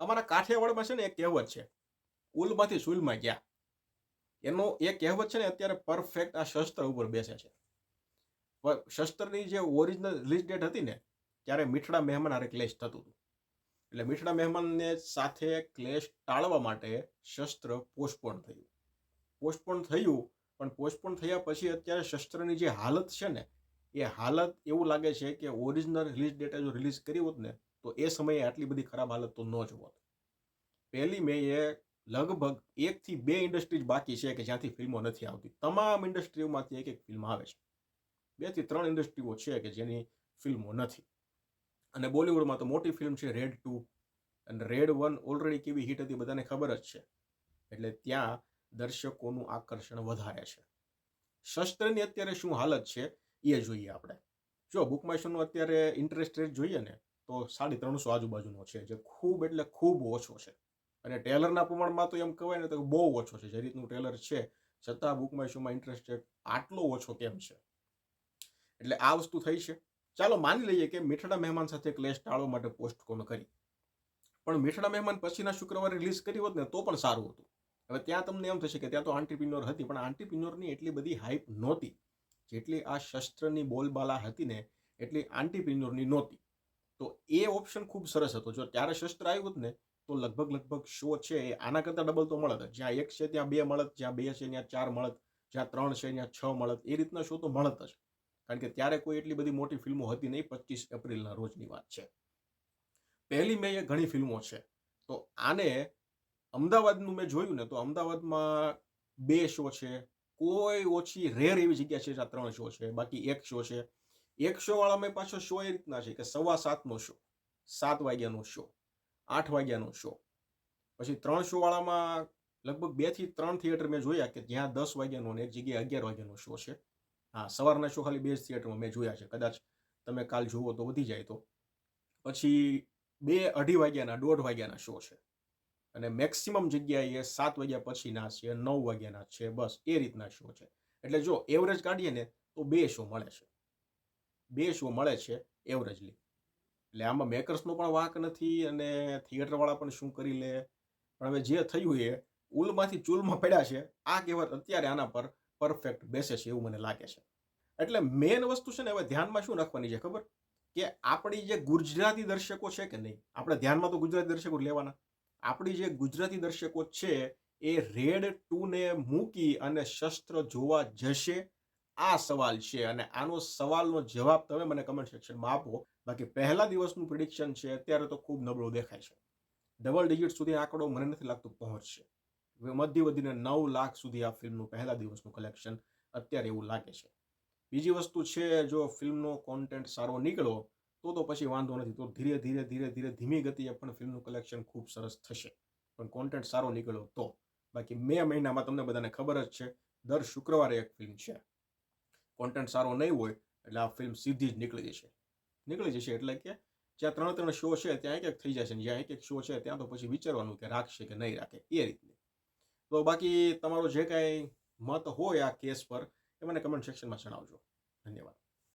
અમારા કાઠિયાવાડમાં છે ને એક કહેવત છે, ઉલમાંથી સુલમાં ગયા. એનો એ કહેવત છે ને અત્યારે પરફેક્ટ આ શસ્ત્ર ઉપર બેસે છે. શસ્ત્રની જે ઓરિજિનલ રિલીઝ ડેટ હતી ને, ત્યારે મીઠડા મહેમાન આરે ક્લેશ થતું હતું. એટલે મીઠડા મહેમાનને સાથે ક્લેશ ટાળવા માટે શસ્ત્ર પોસ્ટપોન થયું. પોસ્ટપોન થયું, પણ પોસ્ટપોન થયા પછી અત્યારે શસ્ત્રની જે હાલત છે ને, એ હાલત એવું લાગે છે કે ઓરિજિનલ રિલીઝ ડેટે જો રિલીઝ કરી હોત ને તો એ સમયે આટલી બધી ખરાબ હાલત તો ન જ હોત. પહેલી મે એ લગભગ એકથી બે ઇન્ડસ્ટ્રીઝ બાકી છે કે જ્યાંથી ફિલ્મો નથી આવતી. તમામ ઇન્ડસ્ટ્રીઓમાંથી એક એક ફિલ્મ આવે છે. બેથી ત્રણ ઇન્ડસ્ટ્રીઓ છે કે જેની ફિલ્મો નથી. અને બોલિવૂડમાં તો મોટી ફિલ્મ છે રેડ ટુ અને રેડ વન ઓલરેડી કેવી હિટ હતી બધાને ખબર જ છે. એટલે ત્યાં દર્શકોનું આકર્ષણ વધારે છે. શસ્ત્રની અત્યારે શું હાલત છે એ જોઈએ આપણે. જો બુકમાઇશોનું અત્યારે ઇન્ટરેસ્ટ રેટ જોઈએ ને તો સાડી ત્રણસો આજુબાજુનો છે જે ખૂબ એટલે ખૂબ ઓછો છે. અને ટેલરના પ્રમાણમાં તો એમ કહેવાય ને તો બહુ ઓછો છે. જે રીતનું ટેલર છે, છતાં બુકમાઇશોમાં ઇન્ટરેસ્ટ રેટ આટલો ઓછો કેમ છે? એટલે આ વસ્તુ થઈ છે. ચાલો માની લઈએ કે મીઠડા મહેમાન સાથે ક્લેશ ટાળવા માટે પોસ્ટ કોન કરી. પણ મીઠડા મહેમાન પછીના શુક્રવારે રિલીઝ કરી હોત ને તો પણ સારું હતું. હવે ત્યાં તમને એમ થશે કે ત્યાં તો આંટીપિન્યોર હતી, પણ આંટીપિન્યોરની એટલી બધી હાઇપ નહોતી. જેટલી આ શસ્ત્રની બોલબાલા હતી ને, એટલી આંટીપિન્યોરની નહોતી. તો એ ઓપ્શન ખૂબ સરસ હતો. જો ત્યારે શસ્ત્ર આવ્યું ને, તો લગભગ લગભગ શો છે એ. આના કરતાં ડબલ તો મળત જ્યાં એક છે ત્યાં બે મળત, જ્યાં બે છે ત્યાં ચાર મળત, જ્યાં ત્રણ છે ત્યાં છ મળત. એ રીતના શો તો મળત જ. કારણ કે ત્યારે કોઈ એટલી બધી મોટી ફિલ્મો હતી નહીં પચીસ એપ્રિલના રોજની વાત છે. પહેલી મેં એ ઘણી ફિલ્મો છે. તો આને અમદાવાદનું મેં જોયું ને, તો અમદાવાદમાં બે શો છે. કોઈ ઓછી રેર એવી જગ્યા છે જ્યાં ત્રણ શો છે. બાકી એક શો છે. એક શો વાળામાં પાછો શો એ રીતના છે કે સવા સાતનો શો સાત વાગ્યાનો શો આઠ વાગ્યાનો શો પછી ત્રણ શો વાળામાં લગભગ બેથી ત્રણ થિયેટર મેં જોયા કે જ્યાં દસ વાગ્યાનો અને એક જગ્યાએ અગિયાર વાગ્યાનો શો છે. હા, સવારના શો ખાલી બે જ થિયેટરમાં મેં જોયા છે. કદાચ તમે કાલ જુઓ તો વધી જાય તો. પછી બે અઢી વાગ્યાના, દોઢ વાગ્યાના શો છે. અને મેક્સિમમ જગ્યાએ સાત વાગ્યા પછીના છે, નવ વાગ્યાના છે, બસ એ રીતના શો છે. એટલે જો એવરેજ કાઢીએ ને તો બે શો મળે છે. બે શો મળે છે એવરેજલી એટલે આમાં મેકર્સનો પણ વાંક નથી અને થિયેટરવાળા પણ શું કરી લે. પણ હવે જે થયું એ ઉલમાંથી ચૂલમાં પડ્યા છે, આ કહેવત અત્યારે આના પર પરફેક્ટ બેસે છે એવું મને લાગે છે. એટલે મેઇન વસ્તુ છે ને હવે ધ્યાનમાં શું રાખવાની છે ખબર? કે આપણી જે ગુજરાતી દર્શકો છે કે નહીં? આપણે ધ્યાનમાં તો ગુજરાતી દર્શકો લેવાના. આપણી જે ગુજરાતી દર્શકો છે એ રેડ ટુને મૂકી અને શસ્ત્ર જોવા જશે આ સવાલ છે અને આનો સવાલનો જવાબ તમે મને કમેન્ટ સેક્શનમાં આપો. બાકી પહેલા દિવસનું પ્રિડિક્શન છે, અત્યારે તો ખૂબ નબળો દેખાય છે. ડબલ ડિજિટ સુધી આંકડો મને નથી લાગતો પહોંચશે. મધ્ય વધીને નવ લાખ સુધી આ ફિલ્મનું પહેલા દિવસનું કલેક્શન અત્યારે એવું લાગે છે. બીજી વસ્તુ છે, જો ફિલ્મનો કોન્ટેન્ટ સારો નીકળો, તો તો પછી વાંધો નથી. તો ધીરે ધીરે ધીરે ધીરે ધીમી ગતિએ પણ ફિલ્મનું કલેક્શન ખૂબ સરસ થશે. પણ કોન્ટેન્ટ સારો નીકળ્યો તો. બાકી મે મહિનામાં તમને બધાને ખબર જ છે, દર શુક્રવારે એક ફિલ્મ છે. કોન્ટેન્ટ સારો નહીં હોય, એટલે આ ફિલ્મ સીધી જ નીકળી જશે. નીકળી જશે એટલે કે જ્યાં ત્રણ ત્રણ શો છે, ત્યાં એક એક થઈ જશે જ્યાં એક એક શો છે, ત્યાં તો પછી વિચારવાનું કે રાખશે કે નહીં રાખે, એ રીતની. તો બાકી તમારો જે કાંઈ મત હોય આ કેસ પર, એ મને કમેન્ટ સેક્શનમાં જણાવજો. ધન્યવાદ.